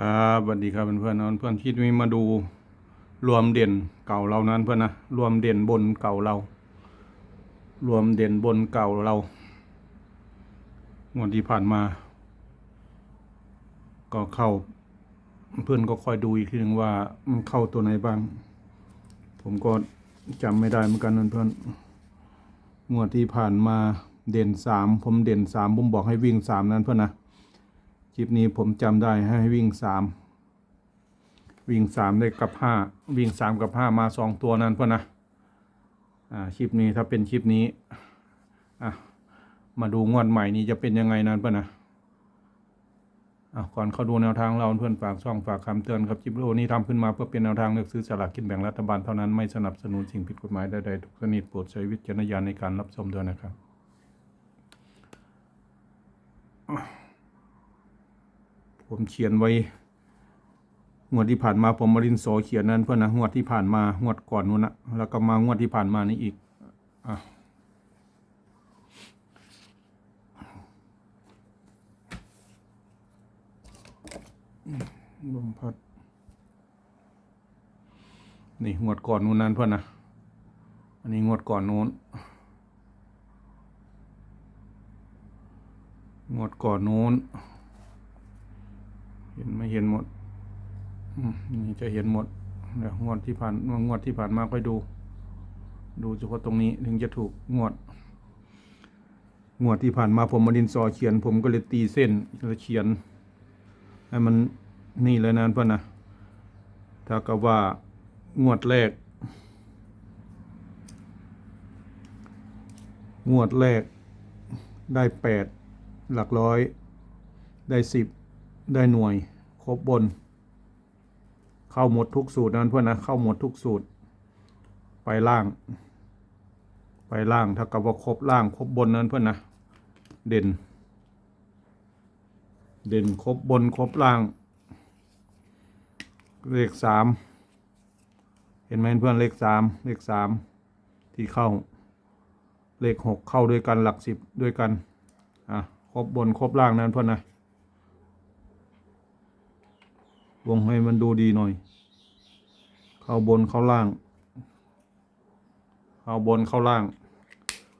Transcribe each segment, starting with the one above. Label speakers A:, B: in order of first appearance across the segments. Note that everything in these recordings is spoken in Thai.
A: ครับสวัสดีครับเพื่อนๆเพื่อนที่มีมาดูรวมเด่นเก่าเรานั้นเพื่อนนะรวมเด่นบนเก่าเรา รวมเด่นบนเก่าเรางวดที่ผ่านมา ก็เข้า เพื่อนก็คอยดูอีกทีหนึ่งว่ามันเข้าตัวไหนบ้าง ผมก็จำไม่ได้เหมือนกันเพื่อนงวดที่ผ่านมาเด่นสามผมเด่นสามผมบอกให้วิ่งสามนั้นเพื่อนนะ คลิปนี้ผมจำได้ให้วิ่งสามวิ่งสามได้กับห้าวิ่งสามกับห้ามาสองตัวนั้นเพื่อนนะอ่าคลิปนี้ถ้าเป็นคลิปนี้อะมาดูงวดใหม่นี้จะเป็นยังไงนั้นเพื่อนนะอะก่อนเข้าดูแนวทางเราเพื่อนฝากช่องฝากคำเตือนครับคลิปวิดีโอนี้ทำขึ้นมาเพื่อเป็นแนวทางเลือกซื้อสลากกินแบ่งรัฐบาลเท่านั้นไม่สนับสนุนสิ่งผิดกฎหมายใดๆทุกชนิดโปรดใช้วิจารณญาณในการรับชมด้วยนะครับ ผมเขียนไว้งวดที่ผ่านมาผมมารินโสเขียนนั้นเพื่อนนะงวดที่ผ่านมางวดก่อนนู้นนะแล้วก็มางวดที่ผ่านมานี่อีกอะลมพัดนี่งวดก่อนนู้นนั้นเพื่อนนะอันนี้งวดก่อนนู้นงวดก่อนนู้น เห็นไม่เห็นหมดนี่จะเห็นหมดเดี๋ยวงวดที่ผ่านงวดที่ผ่านมาค่อยดู ดูเฉพาะตรงนี้ถึงจะถูกงวด งวดที่ผ่านมาผมมาดินสอเขียน ผมก็เลยตีเส้นแล้วเขียนให้มันนี่เลยนะเพื่อนนะถ้ากับว่างวดแรก งวดแรกได้แปดหลักร้อยได้สิบ ได้หน่วย ครบบน เข้าหมดทุกสูตรนั้นเพื่อนนะ เข้าหมดทุกสูตร ไปล่าง ไปล่างถ้ากับว่าครบล่างครบบนนั้นเพื่อนนะ เด่น เด่นครบบนครบล่าง เลขสามเห็นไหมเพื่อนเลขสามเลขสามที่เข้า เลขหกเข้าด้วยกันหลักสิบด้วยกัน อะ ครบบน ครบล่างนั้นเพื่อนนะ วงให้มันดูดีหน่อย เข้าบนเข้าล่าง เข้าบนเข้าล่าง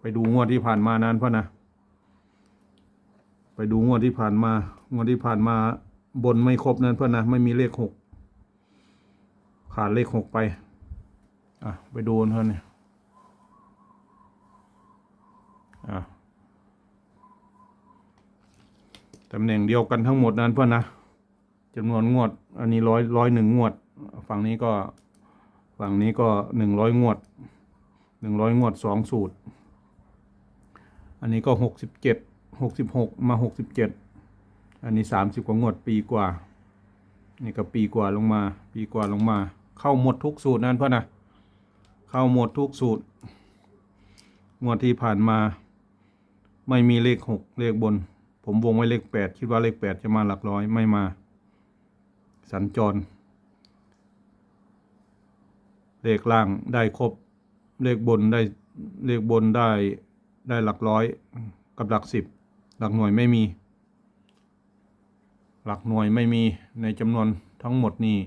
A: ไปดูงวดที่ผ่านมานั้นเพื่อนนะ ไปดูงวดที่ผ่านมา งวดที่ผ่านมาบนไม่ครบนั้นเพื่อนนะไม่มีเลขหกขาดเลขหกไป อะ ไปดูกันเพื่อนเนี่ยอะตำแหน่งเดียวกันทั้งหมดนั้นเพื่อนนะ จำนวนงวด อันนี้ร้อยร้อยหนึ่งงวด ฝั่งนี้ก็ฝั่งนี้ก็หนึ่งร้อยงวดหนึ่งร้อยงวดสองสูตร อันนี้ก็หกสิบเจ็ดหกสิบหกมาหกสิบเจ็ดอันนี้สามสิบกว่างวดปีกว่า นี่ก็ปีกว่าลงมา ปีกว่าลงมา เข้าหมดทุกสูตรนั่นเพื่อนนะเข้าหมดทุกสูตร งวดที่ผ่านมา ไม่มีเลขหกเลขบน ผมวงไว้เลขแปดคิดว่าเลขแปดจะมาหลักร้อยไม่มา สัญจร เลขล่างได้ครบ เลขบนได้เลขบนได้ได้หลักร้อยกับหลักสิบ หลักหน่วยไม่มี หลักหน่วยไม่มีในจำนวนทั้งหมดนี้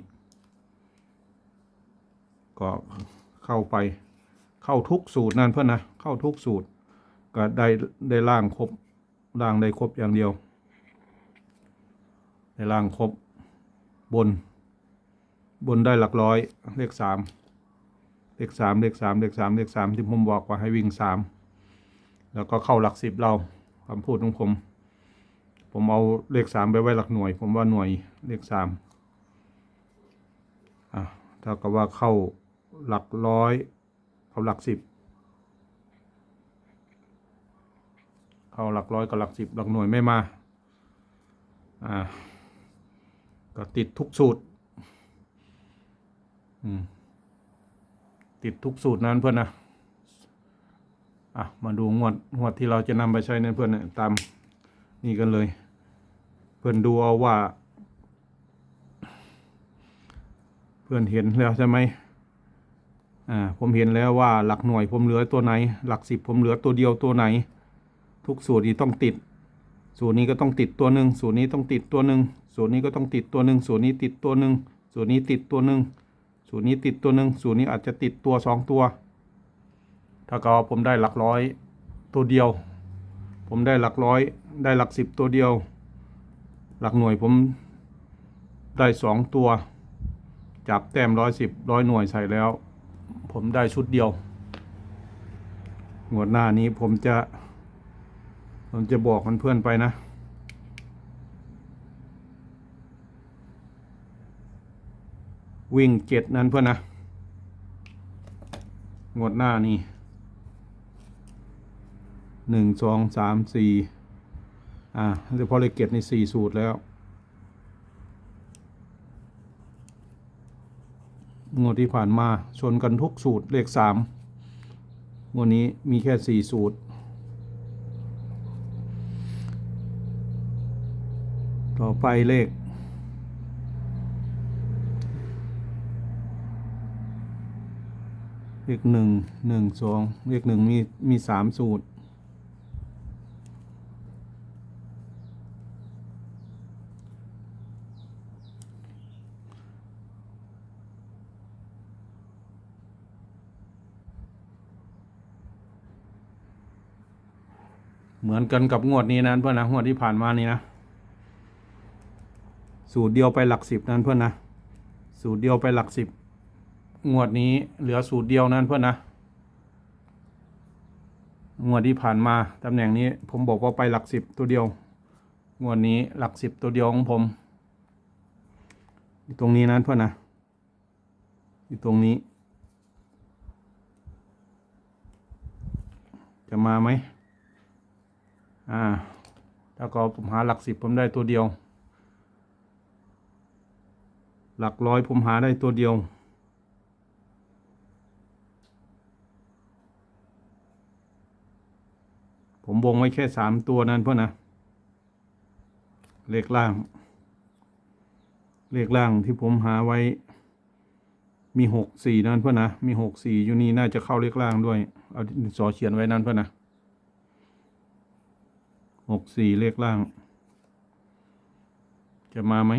A: ก็เข้าไปเข้าทุกสูตรนั่นเพื่อนนะเข้าทุกสูตรก็ได้ได้ล่างครบล่างได้ครบอย่างเดียว ได้ล่างครบ บน บนได้หลักร้อย เลขสามเลขสามเลขสามเลขสามเลขสามที่ผมบอกว่าให้วิ่งสามแล้วก็เข้าหลักสิบเราคำพูดของผม ผมเอาเลขสามไปไว้หลักหน่วย ผมว่าหน่วยเลขสามอะถ้ากับว่าเข้าหลักร้อยเข้าหลักสิบเข้าหลักร้อยกับหลักสิบหลักหน่วยไม่มาอ่า ก็ติดทุกสูตรอืมติดทุกสูตรนั้นเพื่อนนะอะมาดูงวดงวดที่เราจะนำไปใช้นั้นเพื่อนเนี่ยตามนี่กันเลย เพื่อนดูเอาว่า เพื่อนเห็นแล้วใช่ไหมอ่าผมเห็นแล้วว่าหลักหน่วยผมเหลือตัวไหน หลักสิบผมเหลือตัวเดียวตัวไหน ทุกสูตรนี้ต้องติด สูตรนี้ก็ต้องติดตัวหนึ่งสูตรนี้ต้องติดตัวหนึ่ง สูตรนี้ก็ต้องติดตัวหนึ่งสูตรนี้ติดตัวหนึ่งสูตรนี้ติดตัวหนึ่งสูตรนี้ติดตัวหนึ่งสูตรนี้อาจจะติดตัวสองตัวถ้าก็ผมได้หลักร้อยตัวเดียว ผมได้หลักร้อยได้หลักสิบตัวเดียว หลักหน่วยผมได้สองตัว จับแต้มร้อยสิบร้อยหน่วยใส่แล้ว ผมได้ชุดเดียวงวดหน้านี้ผมจะ ผมจะบอกเพื่อนๆไปนะ วิ่งเจ็ดนั้นเพื่อนนะงวดหน้านี่หนึ่งสองสามสี่อ่าเฉพาะเลขเจ็ดในสี่สูตรแล้ว งวดที่ผ่านมาชนกันทุกสูตรเลขสามงวดนี้มีแค่สี่สูตร ต่อไปเลข เลขหนึ่งหนึ่งสองเลขหนึ่งมีมีสามสูตร เหมือนกันกับงวดนี้นั้นเพื่อนนะงวดที่ผ่านมานี่นะ สูตรเดียวไปหลักสิบนั้นเพื่อนนะ สูตรเดียวไปหลักสิบ งวดนี้เหลือสูตรเดียวนั้นเพื่อนนะงวดที่ผ่านมาตำแหน่งนี้ผมบอกว่าไปหลักสิบตัวเดียว งวดนี้หลักสิบตัวเดียวของผมอยู่ตรงนี้นั้นเพื่อนนะอยู่ตรงนี้ จะมาไหมอ่าแล้วก็ผมหาหลักสิบผมได้ตัวเดียว หลักร้อยผมหาได้ตัวเดียว ผมวงไว้แค่สามตัวนั้นเพื่อนะ เลขล่าง เลขล่างที่ผมหาไว้ มีหกสี่นั่นเพื่อนะ มีหกสี่อยู่นี่น่าจะเข้าเลขล่างด้วย เอาสอเขียนไว้นั่นเพื่อนนะหกสี่เลขล่าง จะมาไหม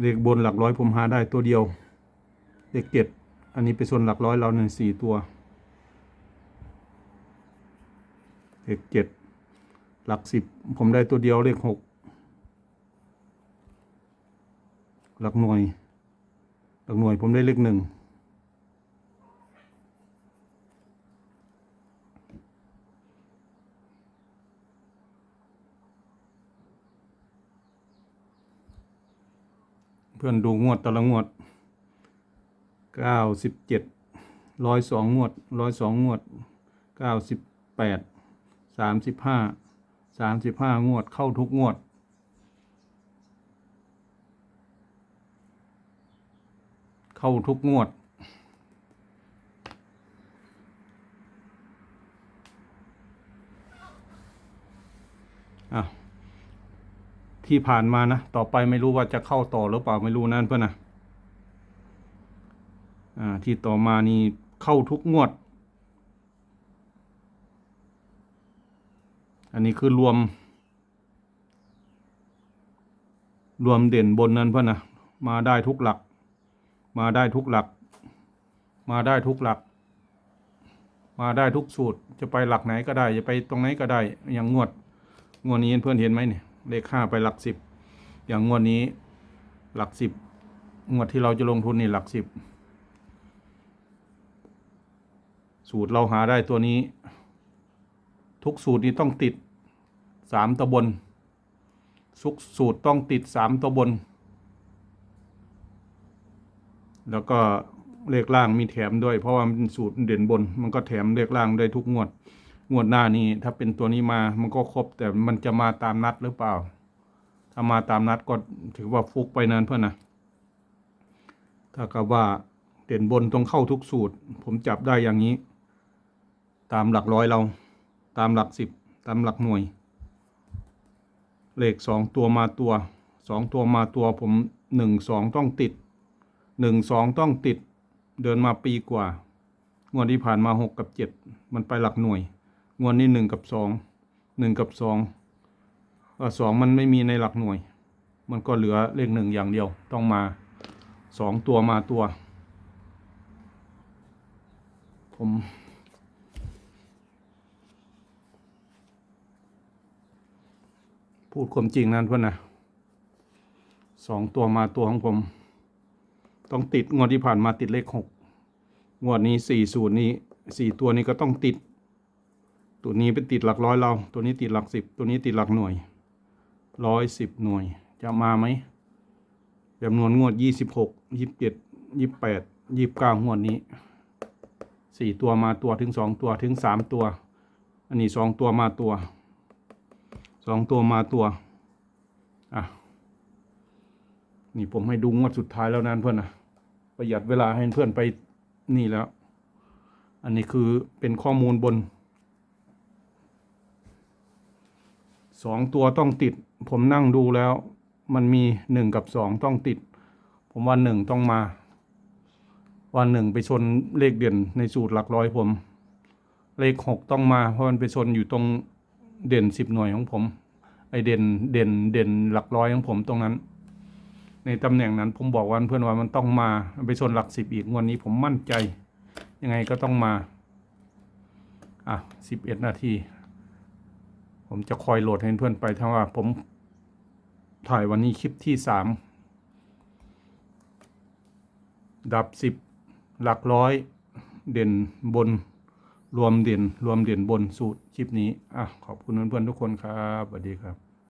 A: เลขบนหลักร้อยผมหาได้ตัวเดียว เลขเจ็ด อันนี้เป็นส่วนหลักร้อยเราหนึ่งสี่ตัวเลขเจ็ดหลักสิบผมได้ตัวเดียวเลขหกหลักหน่วย หลักหน่วยผมได้เลขหนึ่งเพื่อนดูงวดแต่ละงวด เก้าสิบเจ็ดร้อยสองงวดร้อยสองงวดเก้าสิบแปดสามสิบห้าสามสิบห้างวดเข้าทุกงวด เข้าทุกงวด อะที่ผ่านมานะ ต่อไปไม่รู้ว่าจะเข้าต่อหรือเปล่าไม่รู้นั่นเพื่อนนะ ที่ต่อมานี่เข้าทุกงวด อันนี้คือรวม รวมเด่นบนนั้นเพื่อนนะมาได้ทุกหลัก มาได้ทุกหลัก มาได้ทุกหลัก มาได้ทุกสูตร จะไปหลักไหนก็ได้ จะไปตรงไหนก็ได้ อย่างงวด งวดนี้เพื่อนเห็นไหมเนี่ย เลขห้าไปหลักสิบ อย่างงวดนี้หลักสิบ งวดที่เราจะลงทุนนี่หลักสิบ สูตรเราหาได้ตัวนี้ ทุกสูตรนี้ต้องติดสามตัวบนทุกสูตรต้องติดสามตัวบน แล้วก็เลขล่างมีแถมด้วย เพราะว่ามันเป็นสูตรเด่นบน มันก็แถมเลขล่างได้ทุกงวด งวดหน้านี้ถ้าเป็นตัวนี้มามันก็ครบแต่มันจะมาตามนัดหรือเปล่า ถ้ามาตามนัดก็ถือว่าฟุกไปนานเพื่อนนะถ้ากับว่าเด่นบนต้องเข้าทุกสูตร ผมจับได้อย่างนี้ ตามหลักร้อยเรา ตามหลักสิบตามหลักหน่วย เลขสองตัวมาตัวสองตัวมาตัวผมหนึ่งสองต้องติดหนึ่งสองต้องติด เดินมาปีกว่างวดที่ผ่านมาหกกับเจ็ดมันไปหลักหน่วย งวดนี้หนึ่งกับสองหนึ่งกับสองสองมันไม่มีในหลักหน่วย มันก็เหลือเลขหนึ่งอย่างเดียวต้องมาสองตัวมาตัว ผม พูดความจริงนั่นเพื่อนนะสองตัวมาตัวของผม ต้องติดงวดที่ผ่านมาติดเลขหกงวดนี้สี่ศูนย์นี้สี่ตัวนี้ก็ต้องติด ตัวนี้เป็นติดหลักร้อยเรา ตัวนี้ติดหลักสิบตัวนี้ติดหลักหน่วยร้อยสิบหน่วย จะมาไหมจำนวนงวดยี่สิบหกยี่สิบเจ็ดยี่สิบแปดยี่สิบเก้างวดนี้สี่ตัวมาตัวถึงสองตัวถึงสามตัว อันนี้สองตัวมาตัว สองตัวมาตัว อะ นี่ผมให้ดูงวดสุดท้ายแล้วนั้นเพื่อนนะประหยัดเวลาให้เพื่อนไปนี่แล้ว อันนี้คือเป็นข้อมูลบนสองตัวต้องติด ผมนั่งดูแล้ว มันมีหนึ่งกับสองต้องติด ผมว่าหนึ่งต้องมา วันหนึ่งไปชนเลขเด่นในสูตรหลักร้อยผม เลขหกต้องมา เพราะมันไปชนอยู่ตรง เด่นสิบหน่วยของผม ไอเด่นเด่นเด่นหลักร้อยของผมตรงนั้น ในตำแหน่งนั้นผมบอกวันเพื่อนว่ามันต้องมาไปชนหลักสิบอีกงวันนี้ผมมั่นใจ ยังไงก็ต้องมา อะสิบเอ็ดนาที ผมจะคอยโหลดให้เพื่อนไปถ้าว่าผมถ่ายวันนี้คลิปที่สามดับสิบหลักร้อยเด่นบน รวมเด่นรวมเด่นบนสูตรคลิปนี้อะขอบคุณเพื่อนๆทุกคนครับสวัสดีครับ